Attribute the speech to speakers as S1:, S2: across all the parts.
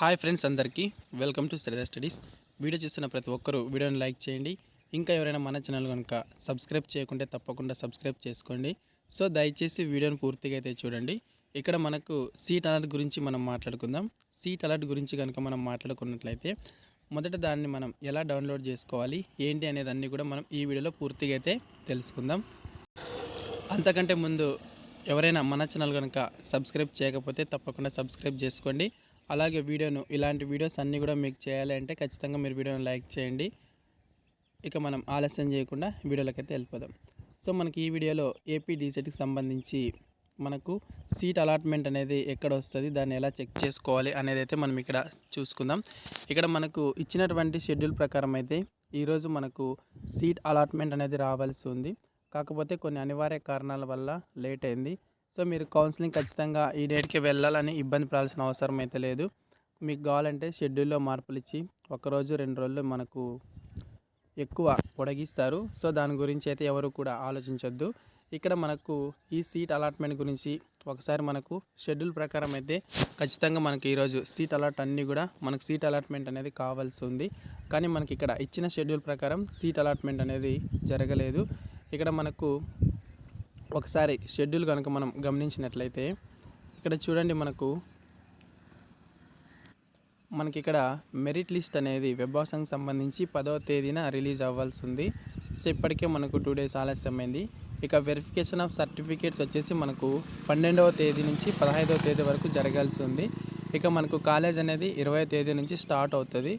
S1: Hi friends అందరికీ. Welcome to Sridhar studies. Video చూస్తున్న ప్రతి ఒక్కరూ వీడియోని లైక్ చేయండి. ఇంకా ఎవరైనా మన ఛానల్ కనుక సబ్స్క్రైబ్ చేయకుంటే తప్పకుండా సబ్స్క్రైబ్ చేసుకోండి. సో దయచేసి వీడియోని పూర్తిగా అయితే చూడండి. ఇక్కడ మనకు సీట్ అలర్ట్ గురించి మనం మాట్లాడుకుందాం. సీట్ అలర్ట్ గురించి కనుక మనం మాట్లాడుకున్నట్లయితే మొదట దాన్ని మనం ఎలా డౌన్లోడ్ చేసుకోవాలి ఏంటి అనేది అన్నీ కూడా మనం ఈ వీడియోలో పూర్తిగా అయితే తెలుసుకుందాం. అంతకంటే ముందు ఎవరైనా మన ఛానల్ కనుక సబ్స్క్రైబ్ చేయకపోతే తప్పకుండా సబ్స్క్రైబ్ చేసుకోండి. అలాగే వీడియోను ఇలాంటి వీడియోస్ అన్నీ కూడా మీకు చేయాలి అంటే ఖచ్చితంగా మీరు వీడియోను లైక్ చేయండి. ఇక మనం ఆలస్యం చేయకుండా వీడియోలకైతే వెళ్ళిపోదాం. సో మనకి ఈ వీడియోలో ఏపీ డీసెట్కి సంబంధించి మనకు సీట్ అలాట్మెంట్ అనేది ఎక్కడ వస్తుంది దాన్ని ఎలా చెక్ చేసుకోవాలి అనేది అయితే మనం ఇక్కడ చూసుకుందాం. ఇక్కడ మనకు ఇచ్చినటువంటి షెడ్యూల్ ప్రకారం అయితే ఈరోజు మనకు సీట్ అలాట్మెంట్ అనేది రావాల్సి ఉంది. కాకపోతే కొన్ని అనివార్య కారణాల వల్ల లేట్ అయింది. సో మీరు కౌన్సిలింగ్ ఖచ్చితంగా ఈ డేట్కి వెళ్ళాలని ఇబ్బంది పడాల్సిన అవసరం అయితే లేదు. మీకు కావాలంటే షెడ్యూల్లో మార్పులు ఇచ్చి ఒకరోజు రెండు రోజులు మనకు ఎక్కువ పొడిగిస్తారు. సో దాని గురించి అయితే ఎవరు కూడా ఆలోచించొద్దు. ఇక్కడ మనకు ఈ సీట్ అలాట్మెంట్ గురించి ఒకసారి మనకు షెడ్యూల్ ప్రకారం అయితే ఖచ్చితంగా మనకి ఈరోజు సీట్ అలాట్ అన్నీ కూడా మనకు సీట్ అలాట్మెంట్ అనేది కావాల్సి ఉంది. కానీ మనకి ఇక్కడ ఇచ్చిన షెడ్యూల్ ప్రకారం సీట్ అలాట్మెంట్ అనేది జరగలేదు. ఇక్కడ మనకు ఒకసారి షెడ్యూల్ కనుక మనం గమనించినట్లయితే ఇక్కడ చూడండి మనకు మనకి ఇక్కడ మెరిట్ లిస్ట్ అనేది వెబ్ ఆప్షన్కి సంబంధించి పదవ తేదీన రిలీజ్ అవ్వాల్సి ఉంది సో ఇప్పటికే మనకు టూ డేస్ ఆలస్యమైంది. ఇక వెరిఫికేషన్ ఆఫ్ సర్టిఫికేట్స్ వచ్చేసి మనకు పన్నెండవ తేదీ నుంచి పదహైదవ తేదీ వరకు జరగాల్సి ఉంది ఇక మనకు కాలేజ్ అనేది ఇరవై తేదీ నుంచి స్టార్ట్ అవుతుంది.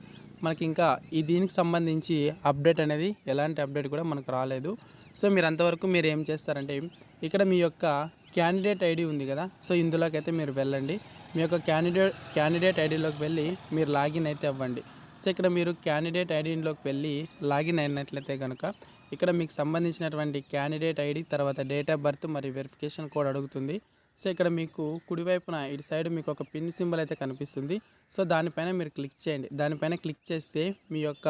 S1: మనకి ఇంకా ఈ దీనికి సంబంధించి అప్డేట్ అనేది ఎలాంటి అప్డేట్ కూడా మనకు రాలేదు. సో మీరు అంతవరకు మీరు ఏం చేస్తారంటే ఇక్కడ మీ యొక్క క్యాండిడేట్ ఐడి ఉంది కదా సో ఇందులోకి అయితే మీరు వెళ్ళండి. మీ యొక్క క్యాండిడేట్ క్యాండిడేట్ ఐడిలోకి వెళ్ళి మీరు లాగిన్ అయితే అవ్వండి. సో ఇక్కడ మీరు క్యాండిడేట్ ఐడిలోకి వెళ్ళి లాగిన్ అయినట్లయితే కనుక ఇక్కడ మీకు సంబంధించినటువంటి క్యాండిడేట్ ఐడి తర్వాత డేట్ ఆఫ్ బర్త్ మరియు వెరిఫికేషన్ కోడ్ అడుగుతుంది. సో ఇక్కడ మీకు కుడివైపున ఇటు సైడ్ మీకు ఒక పిన్ సింబల్ అయితే కనిపిస్తుంది. సో దానిపైన మీరు క్లిక్ చేయండి. దానిపైన క్లిక్ చేస్తే మీ యొక్క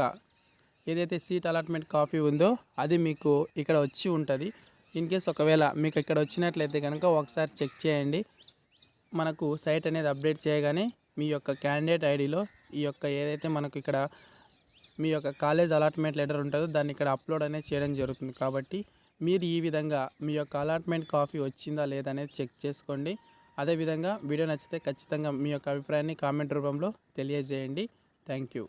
S1: ఏదైతే సీట్ అలాట్మెంట్ కాపీ ఉందో అది మీకు ఇక్కడ వచ్చి ఉంటుంది. ఇన్ కేస్ ఒకవేళ మీకు ఇక్కడ వచ్చినట్లయితే కనుక ఒకసారి చెక్ చేయండి. మనకు సైట్ అనేది అప్డేట్ చేయగానే మీ యొక్క క్యాండిడేట్ ఐడిలో ఈ యొక్క ఏదైతే మనకు ఇక్కడ మీ యొక్క కాలేజ్ అలాట్మెంట్ లెటర్ ఉంటుందో దాన్ని ఇక్కడ అప్లోడ్ అనేది చేయడం జరుగుతుంది. కాబట్టి మీరు ఈ విధంగా మీ యొక్క అలాట్మెంట్ కాపీ వచ్చిందా లేదా అనేది చెక్ చేసుకోండి. అదేవిధంగా వీడియో నచ్చితే ఖచ్చితంగా మీ యొక్క అభిప్రాయాన్ని కామెంట్ రూపంలో తెలియజేయండి. Thank you.